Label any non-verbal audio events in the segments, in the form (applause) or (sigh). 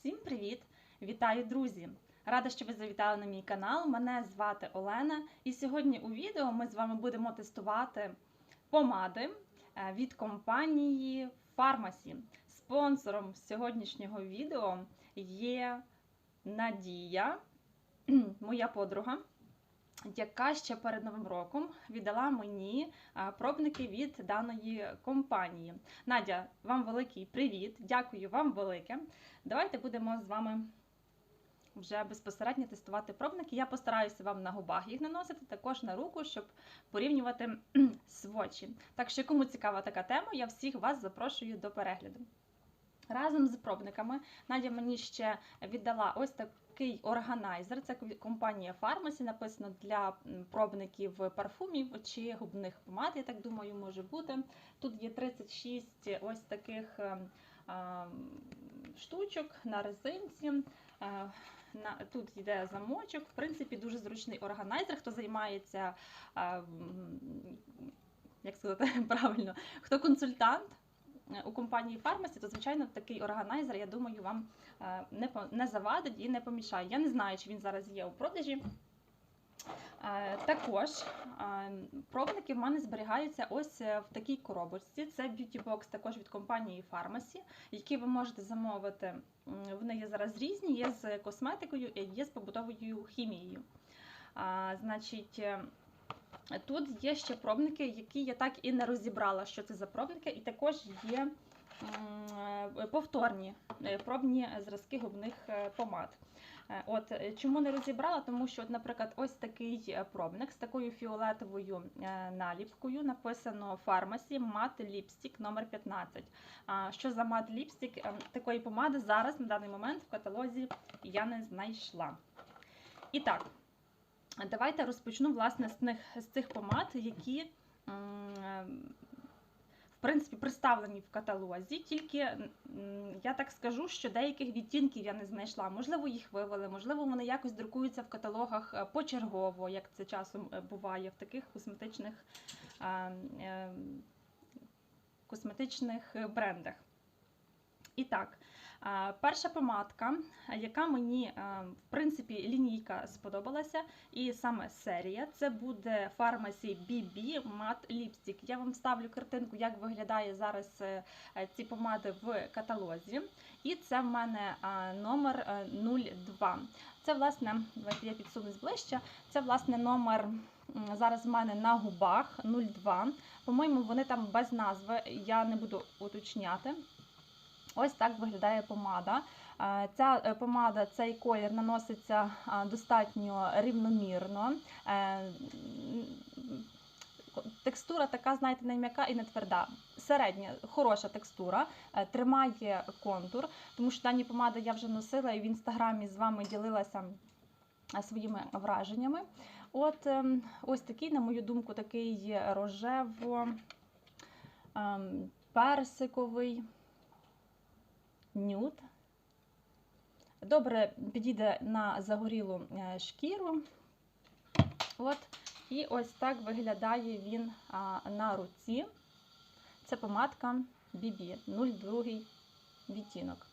Всім привіт! Вітаю, друзі! Рада, що ви завітали на мій канал. Мене звати Олена, і сьогодні у відео ми з вами будемо тестувати помади е, від компанії Pharmacy. Спонсором сьогоднішнього відео є Надія, (clears throat) моя подруга. Яка ще перед новим роком віддала мені пробники від даної компанії. Надя, вам великий привіт! Дякую вам велике. Давайте будемо з вами вже безпосередньо тестувати пробники. Я постараюся вам на губах їх наносити, також на руку, щоб порівнювати (clears throat) свочі. Так що, кому цікава така тема, я всіх вас запрошую до перегляду. Разом з пробниками Надя мені ще віддала ось такий органайзер. Це компанія Pharmacy, написано для пробників парфумів чи губних помад, я так думаю, може бути. Тут є 36 ось таких штучок на резинці. Тут йде замочок. В принципі, дуже зручний органайзер, хто займається, як сказати (laughs) правильно, хто консультант у компанії Pharmacy, то звичайно такий органайзер, я думаю, вам не не завадить і не помішає. Я не знаю, чи він зараз є у продажі. Також пробники в мене зберігаються ось в такій коробочці. Це Box також від компанії Pharmacy, які ви можете замовити. Вони є зараз різні, є з косметикою і є з побутовою хімією. Значить, Тут є ще пробники, які я так і не розібрала, що це за пробники, і також є повторні е, пробні зразки губних е, помад. Е, от Чому не розібрала? Тому що, от, наприклад, ось такий пробник з такою фіолетовою наліпкою написано Pharmacy Matte Lipstick номер 15 Що за Matte Lipstick? Такої помади зараз на даний момент в каталозі я не знайшла. І так. Давайте розпочну власне з них, з цих помад, які, в принципі, представлені в каталозі. Тільки я так скажу, що деяких відтінків я не знайшла. Можливо, їх вивели, можливо, вони якось друкуються в каталогах е, почергово, як це часом е, буває в таких косметичних, е, косметичних брендах. І так. Перша помадка, яка мені, в принципі, лінійка сподобалася, і саме серія, це буде Pharmacy BB Matte Lipstick. Я вам ставлю картинку, як виглядає зараз е, ці помади в каталозі. І це в мене номер 02. Це, власне, давайте я підсунусь ближче. Це, власне, номер. Зараз в мене на губах 02. По-моєму, вони там без назви, я не буду уточняти. Ось так виглядає помада. Е, ця е, помада, цей колір наноситься достатньо рівномірно. Е, текстура така, знаєте, не м'яка і не тверда. Середня, хороша текстура, тримає контур, тому що дані помади я вже носила і в інстаграмі з вами ділилася своїми враженнями. От ем, ось такий, на мою думку, такий рожево-персиковий. Нюд. Добре підійде на загорілу е, шкіру. От. І ось так виглядає він на руці. Це помадка BB 02 відтінок.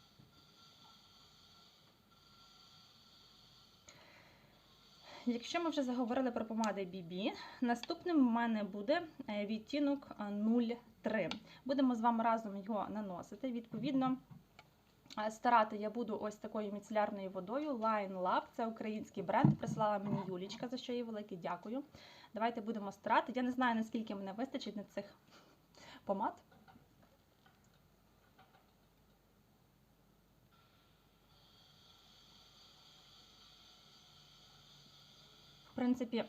Якщо ми вже заговорили про помади BB, наступним в мене буде е, відтінок 03. Будемо з вами разом його наносити. Відповідно, Старати я буду ось такою міцелярною водою Line Lab, це український бренд. Прислала мені Юлічка, за що їй велике дякую. Давайте будемо старати. Я не знаю, наскільки мене вистачить на цих помад. В принципі,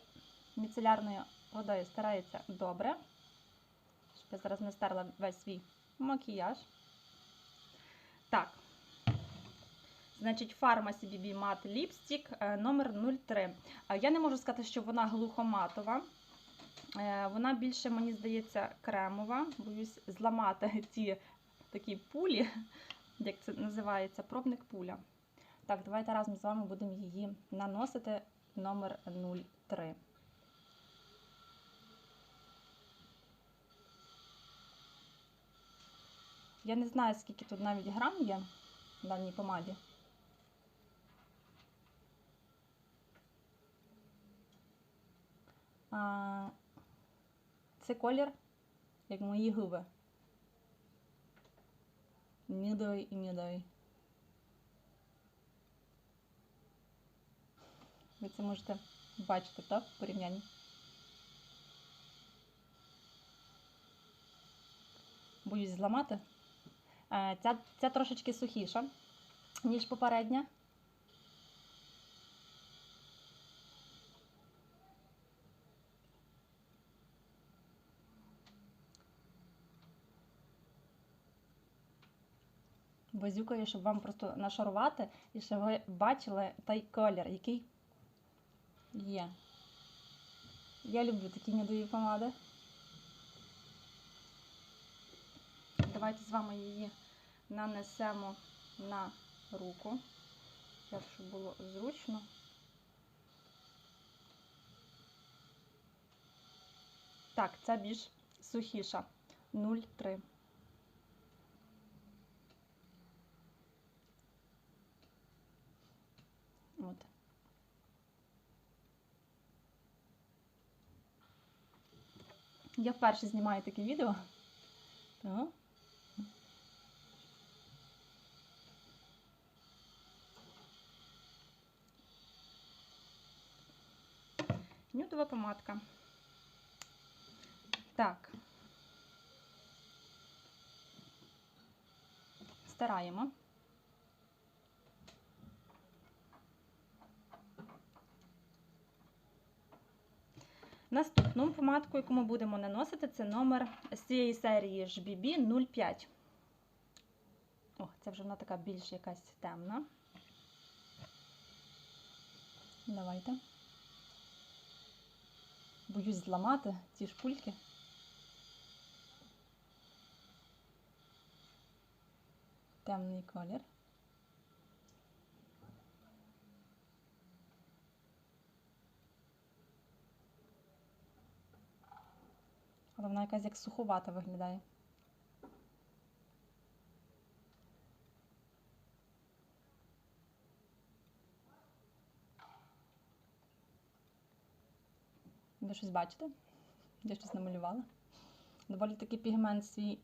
міцелярною водою старається добре. Щоб я зараз не стерла весь свій макіяж. Так, Значить, Pharmacy BB Matte Lipstick е, номер 03 Я не можу сказати, що вона глухоматова. Е, вона більше, мені здається, кремова. Боюсь зламати (laughs) ці такі пулі, (laughs) як це називається, пробник пуля. Так, давайте разом з вами будемо її наносити номер 03. Я не знаю, скільки тут навіть грам є в даній помаді. А, це колір, як мої губи. Мідовий і мідовий. Ви це можете бачити, так, в порівнянні. Боюсь зламати. Е, Ця, ця трошечки сухіша, ніж попередня. Базюкаю, щоб вам просто нашарувати і щоб ви бачили той колір, який є. Я люблю такі нюдові помади. Давайте з вами її нанесемо на руку, щоб було зручно. Так, це більш сухіша. 0,3. От. Я вперше знімаю таке відео. Нюдова помадка. Так. Стираємо. Наступну помадку, яку ми будемо наносити, це номер з цієї серії HBB 05. О, це вже вона така більш якась темна. Давайте. Боюсь зламати ці шпульки. Темний колір. Але вона якась як суховата виглядає. Ви щось бачите? Я щось намалювала. Доволі таки пігмент свій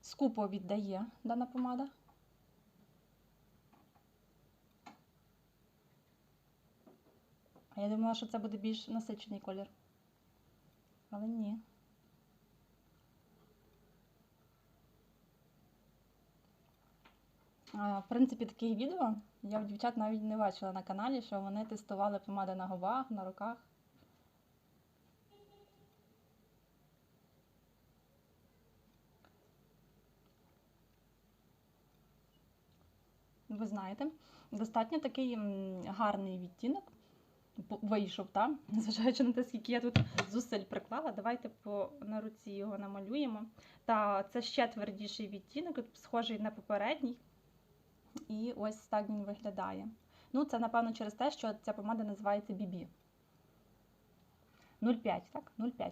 скупо віддає дана помада. А я думала, що це буде більш насичений колір. Але ні. В принципі, таких відео я в дівчат навіть не бачила на каналі, що вони тестували помади на губах, на руках. Ви знаєте, достатньо такий гарний відтінок вийшов, так? (laughs) Незважаючи на те, скільки я тут зусиль приклала, давайте по на руці його намалюємо. Та це ще твердіший відтінок, схожий на попередній. І ось так він виглядає. Ну, це, напевно, через те, що ця помада називається BB. 0,5, так? 0,5.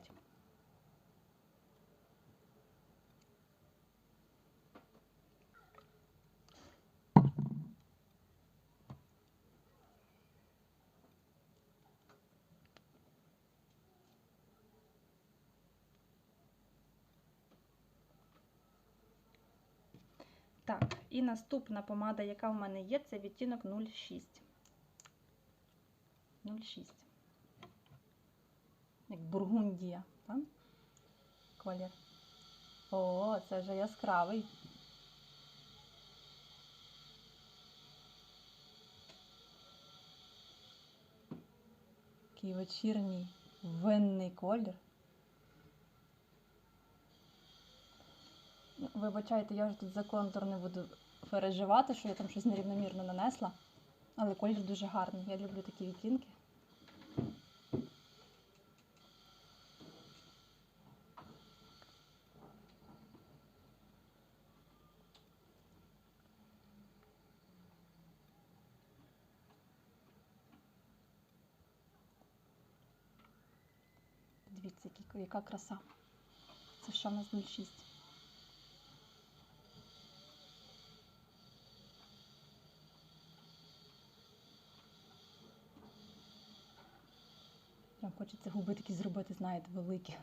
Так, і наступна помада, яка в мене є, це відтінок 06. 06. Як бургундія, так? Колір. О, це вже яскравий. Такий вечірній винний колір. Ну, Вибачайте, я вже тут за контур не буду переживати, що я там щось нерівномірно нанесла. Але колір дуже гарний. Я люблю такі відтінки. Дивіться, яка краса. Це що в нас 06. Хочеться губи такі зробити, знаєте, великі.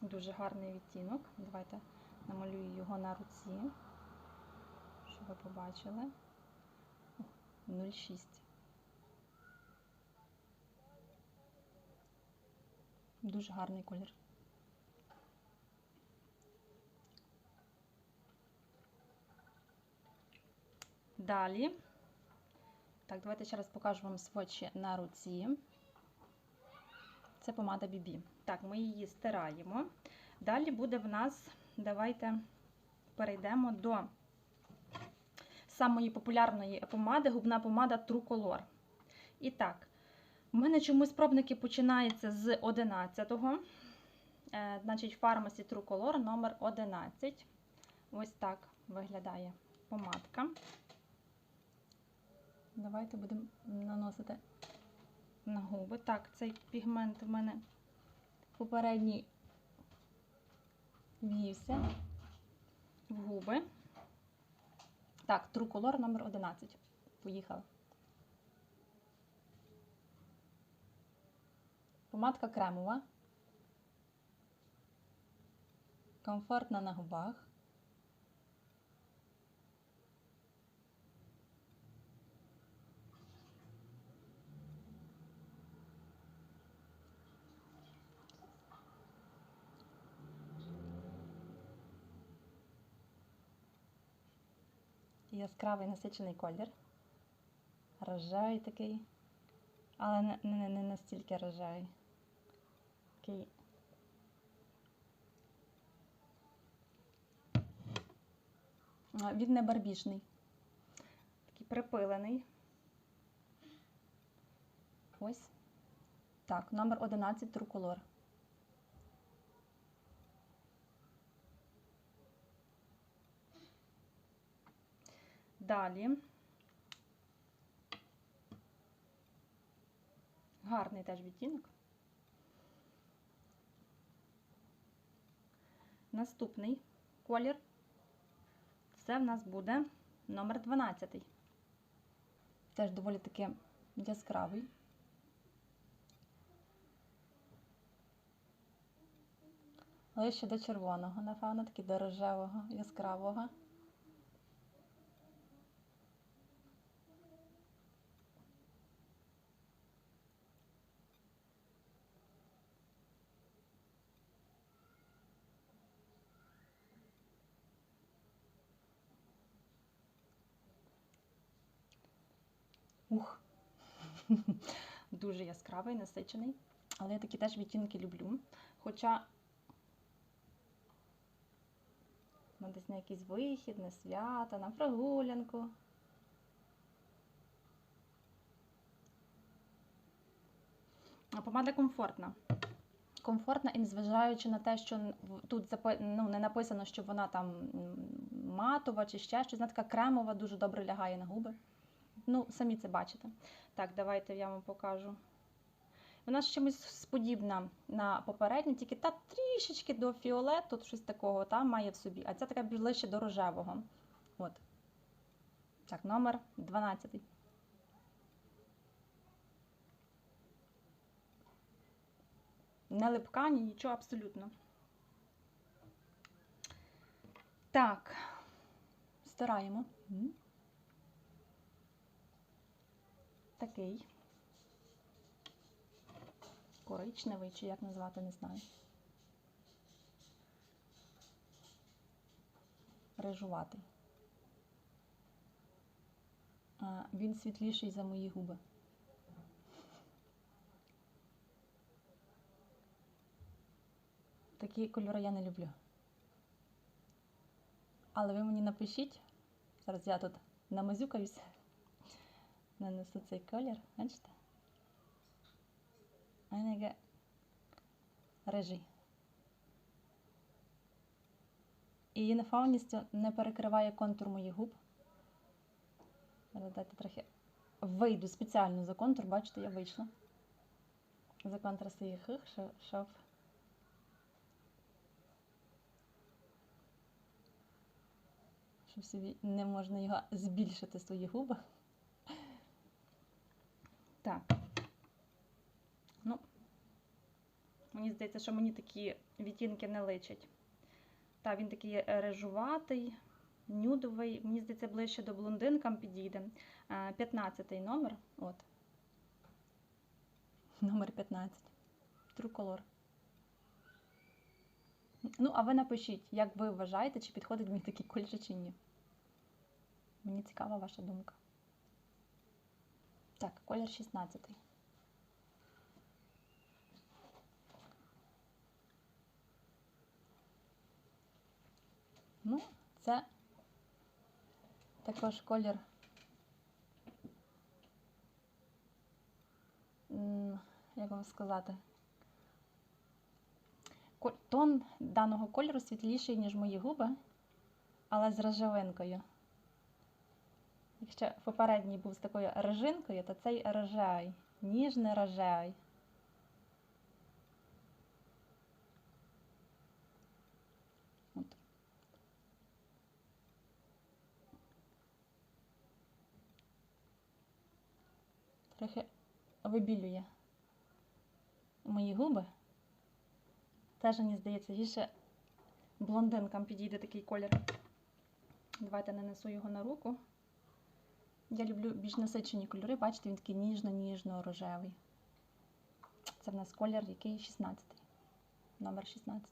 Дуже гарний відтінок. Давайте намалюю його на руці, щоб ви побачили. 0,6. Дуже гарний колір. Далі. Так, давайте ще раз покажу вам свочі на руці. Це помада BB. Так, ми її стираємо. Далі буде в нас, давайте перейдемо до самої популярної помади, губна помада True Color. І так, у мене чомусь пробники починаються з 11-го. Е, значить, Pharmacy True Color номер 11. Ось так виглядає помадка. Давайте будемо наносити на губи. Так, цей пігмент в мене попередній вівся в губи. Так, True Color номер 11. Поїхали. Помадка кремова. Комфортна на губах. Яскравий насичений колір. Рожевий такий, але не, не, не настільки рожевий. Такий. Він не барбішний. Такий припилений. Ось. Так, номер 11 True Далі. Гарний теж відтінок. Наступний колір. Це в нас буде номер 12. Теж доволі таки яскравий. Ще до червоного, напевно, такий до рожевого, яскравого. Ух, дуже яскравий, насичений. Але я такі теж відтінки люблю. Хоча ну, десь на якийсь вихід, на свята, на прогулянку. А помада комфортна. Комфортна і незважаючи на те, що тут ну, не написано, що вона там матова чи ще щось, вона така кремова, дуже добре лягає на губи. Ну, самі це бачите. Так, давайте я вам покажу. Вона з чимось подібна на попередню, тільки та трішечки до фіолету, щось такого там має в собі, а ця така ближче до рожевого. От. Так, номер 12. Не липка, ні нічого абсолютно. Так, стираємо. М. Такий. Коричневий, чи як назвати, не знаю. Рижуватий. А, Він світліший за мої губи. Такі кольори я не люблю. Але ви мені напишіть. Зараз я тут намазюкаюсь. Нанесу цей колір, бачите? Яке рижий. І він повністю не перекриває контур моїх губ. Дайте трохи вийду спеціально за контур, бачите, я вийшла. За контур своїх губ, щоб щоб собі не можна його збільшити свої губи. Так. Ну, мені здається, що мені такі відтінки не личать. Так, він такий е, режуватий, нюдовий. Мені здається, ближче до блондинкам підійде. Е, 15-й номер. От. Номер 15. True Color. Ну, а ви напишіть, як ви вважаєте, чи підходить мені такий кольор, чи ні. Мені цікава ваша думка. Так, колір 16. Ну, це також колір. Як вам сказати? Тон даного кольору світліший, ніж мої губи, але з рожевинкою. Якщо попередній був з такою рожинкою, то цей рожевий, ніжний рожевий. Трохи вибілює мої губи. Теж, мені здається, більше блондинкам підійде такий колір. Давайте нанесу його на руку. Я люблю більш насичені кольори, бачите, він такий ніжно-ніжно-рожевий. Це в нас колір, який 16. Номер 16.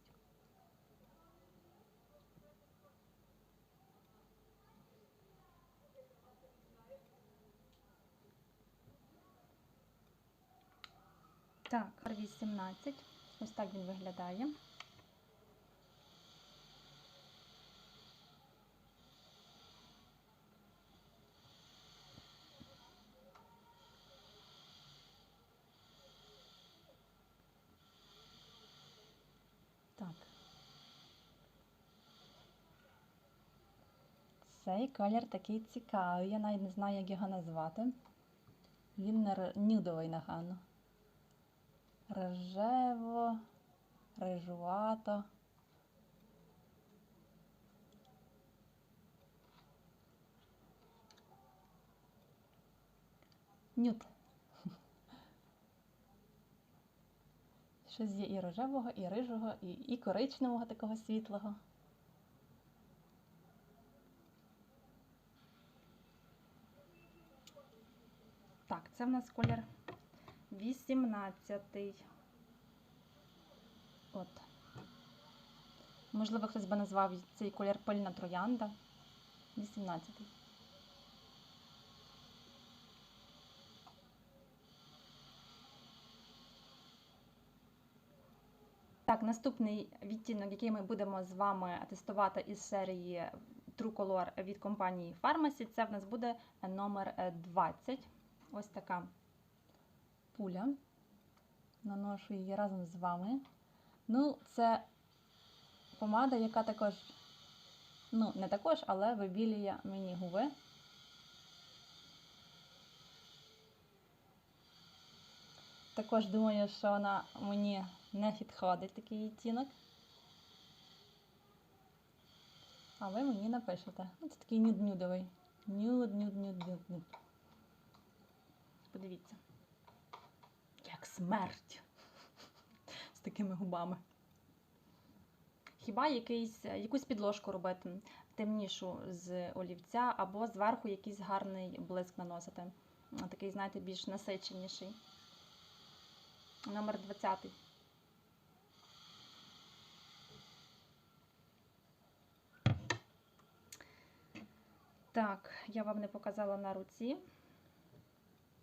Так, 18. Ось так він виглядає. Так. Цей колір такий цікавий. Я навіть не знаю, як його назвати. Він нюдовий, напевно. Рожево, рижувато. Нюд. (laughs) Щось є і рожевого, і рижого, і, і коричневого такого світлого. Так, це в нас колір 18. От. Можливо, хтось би назвав цей колір пильна троянда. 18. Так, наступний відтінок, який ми будемо з вами тестувати із серії True Color від компанії Pharmacy, це в нас буде номер е, 20. Ось така пуля. Наношу її разом з вами. Ну, це помада, яка також, ну, не також, але вибілює мені губи. Також думаю, що вона мені не підходить такий відтінок. А ви мені напишете. Ну, Це такий нюд-нюдовий. Нюд, нюд, нюд, нюд, нюд. Подивіться. Як смерть. З такими губами. Хіба якийсь, якусь підложку робити темнішу з олівця, або зверху якийсь гарний блиск наносити. Такий, знаєте, більш насиченіший. Номер 20. Так, я вам не показала на руці.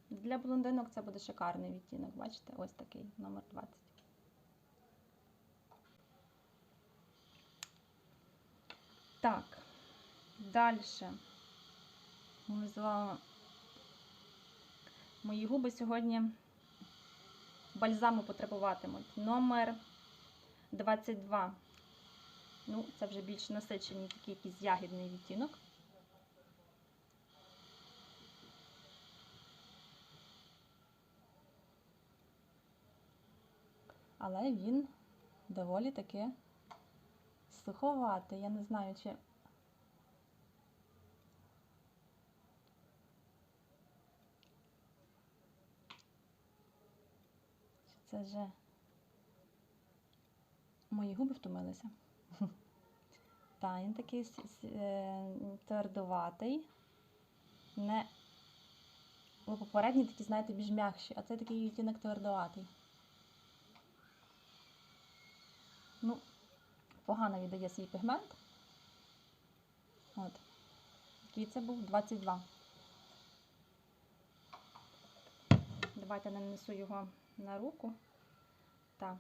Для блондинок це буде шикарний відтінок, бачите? Ось такий, номер 20. Так, далі. Ми з вами. Мої губи сьогодні бальзаму потребуватимуть. Номер 22. Ну, це вже більш насичений такий якийсь ягідний відтінок. Але він доволі таки суховатий. Я не знаю, чи Чи це вже Мої губи втомилися. (laughs) Та, він такий е, твердуватий. Не... Бо попередній такі, знаєте, більш м'якші, а це такий відтінок твердуватий. Ну, погано віддає свій пігмент. От. Який це був? 22. Давайте нанесу його на руку. Так.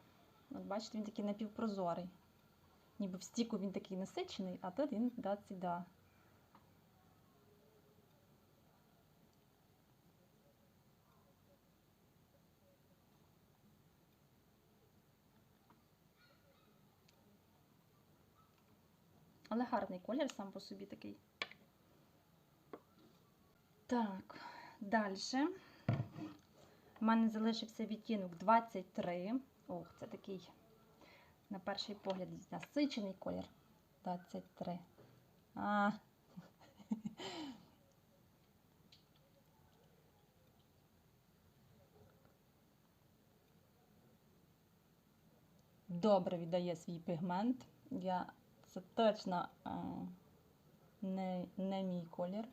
От бачите, він такий напівпрозорий. Ніби в стіку він такий насичений, а тут він 22. Але гарний колір сам по собі такий. Так, далі. У мене залишився відтінок 23. Ох, це такий, на перший погляд, насичений колір. 23. А. Добре віддає свій пігмент. Я, це точно не, не мій колір.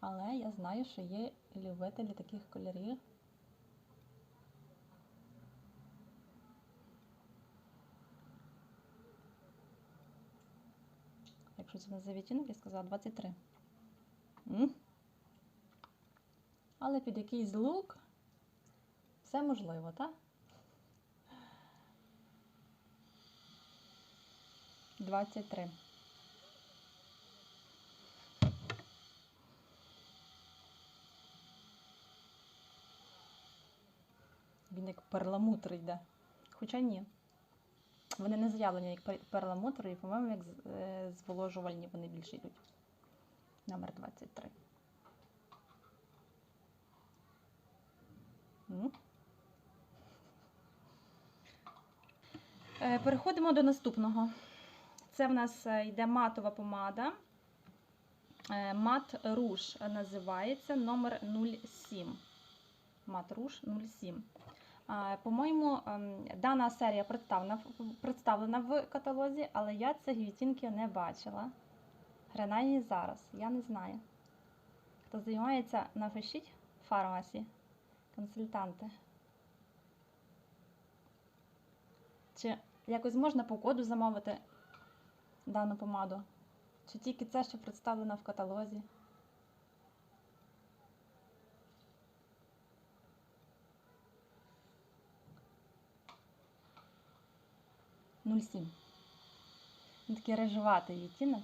Але я знаю, що є любителі таких кольорів. Якщо це не за відтінок, я сказала 23. М? Але під якийсь лук все можливо, так? 23. Він як перламутр йде. Хоча ні. Вони не заявлені як пер- перламутр, і, по-моєму, як е, зволожувальні вони більше йдуть. Номер 23. М. Переходимо до наступного. Це в нас е, йде матова помада. Е, Мат руж називається номер 07. Мат руж 07. По-моєму, ем, дана серія представлена, представлена в каталозі, але я цих відтінків не бачила. Принаймні зараз, я не знаю. Хто займається, напишіть фармасі, консультанти. Чи якось можна по коду замовити дану помаду? Чи тільки це, що представлено в каталозі? Нуль сім. Такий рижуватий відтінок.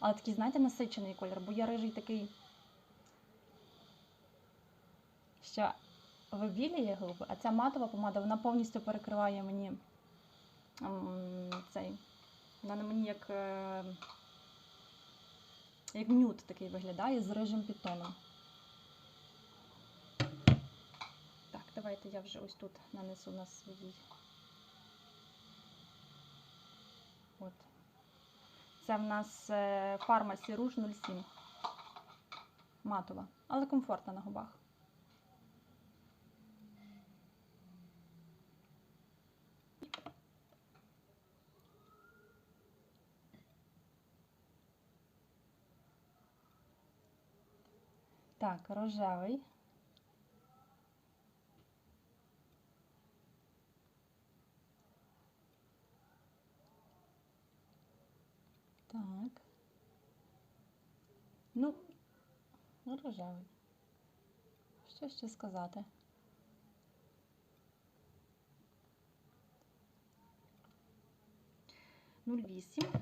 Але такий, знаєте, насичений колір, бо я рижий такий, що вибілює губи, а ця матова помада, вона повністю перекриває мені цей. Вона на мені як, е, як нюд такий виглядає з рижим підтоном. Так, давайте я вже ось тут нанесу на своїй. От. Це в нас е, фармасі руж 07. Матова, але комфортна на губах. Так, рожевий. Так. Ну, рожевий. Що ще сказати? Нуль вісім.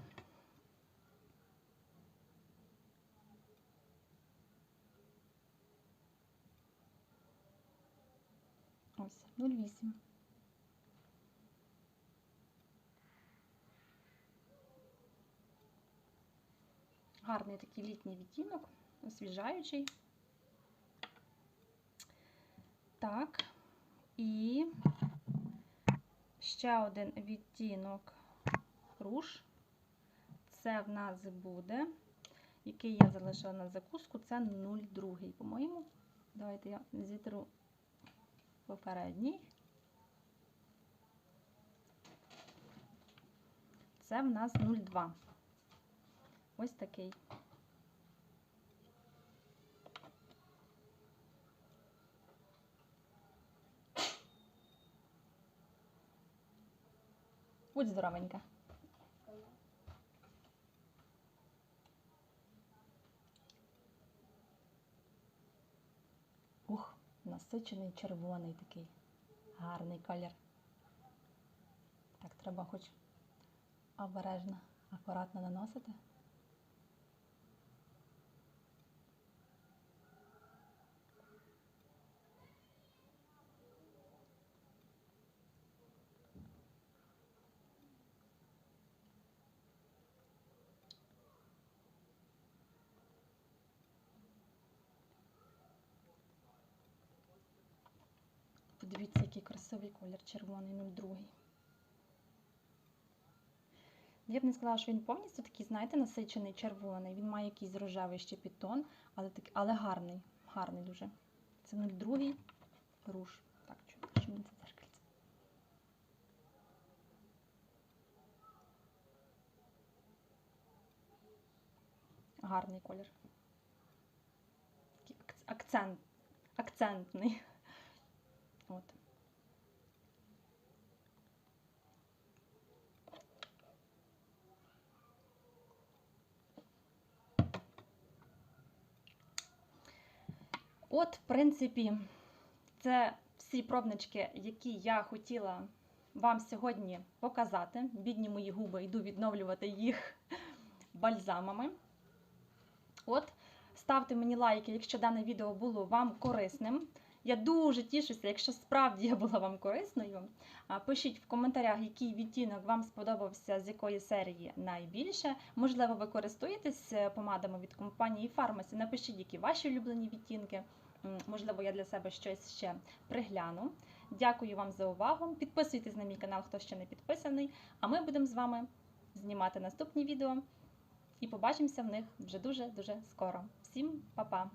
Ось, 0,8. Гарний такий літній відтінок, освіжаючий. Так, і ще один відтінок руж. Це в нас буде, який я залишила на закуску, це 0,2, по-моєму. Давайте я зітру попередній. Це в нас 0,2. Ось такий. Будь здоровенька. Ух, насичений червоний такий. Гарний колір. Так, треба хоч обережно, акуратно наносити. Подивіться, який красивий колір червоний 02. Я б не сказала, що він повністю такий, знаєте, насичений червоний. Він має якийсь рожевий ще підтон, але, так, але гарний. Гарний дуже. Це 02 руж. Так, що мені це дзеркальце. Гарний колір. Такий акцент, акцентний. От. От, в принципі, це всі пробнички, які я хотіла вам сьогодні показати. Бідні мої губи, йду відновлювати їх (laughs) бальзамами. От, ставте мені лайки, якщо дане відео було вам корисним. Я дуже тішуся, якщо справді я була вам корисною. Пишіть в коментарях, який відтінок вам сподобався, з якої серії найбільше. Можливо, ви користуєтесь е, помадами від компанії Pharmacy. Напишіть, які ваші улюблені відтінки. Можливо, я для себе щось ще пригляну. Дякую вам за увагу. Підписуйтесь на мій канал, хто ще не підписаний. А ми будемо з вами знімати наступні відео і побачимося в них вже дуже-дуже скоро. Всім па-па!